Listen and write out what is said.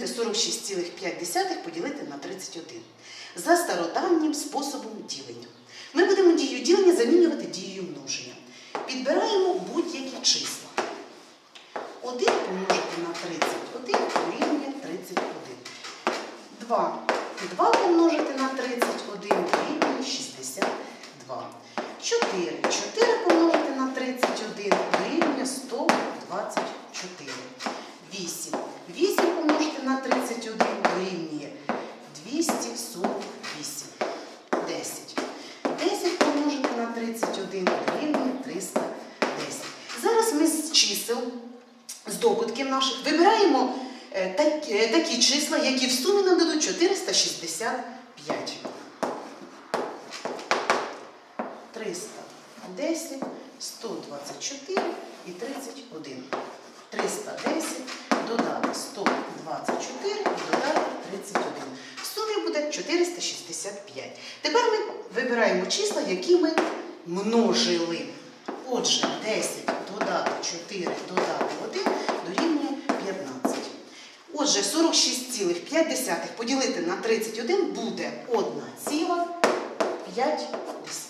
будете 46,5 поділити на 31 за стародавнім способом ділення. Ми будемо дію ділення замінювати дією множення. Підбираємо будь-які числа. 1 помножити на 31 дорівнює 31. 2. 2 помножити на 31 дорівнює 62. 4. 4 помножити на 31 дорівнює 124. 8. 8 помножити на 31 дорівнює 248. 10. 10 помножити на 31 дорівнює 310. Зараз ми з чисел, з добутків наших, вибираємо е, так- е, такі числа, які в сумі нам дадуть 465. 310, 124 і 31. 310 додати 124 і додати 31. В сумі буде 465. Tепер ми вибираємо числа, які ми множили. Отже, 10 додати 4 додати 1 дорівнює 15. Отже, 46,5 поділити на 31 буде 1,5.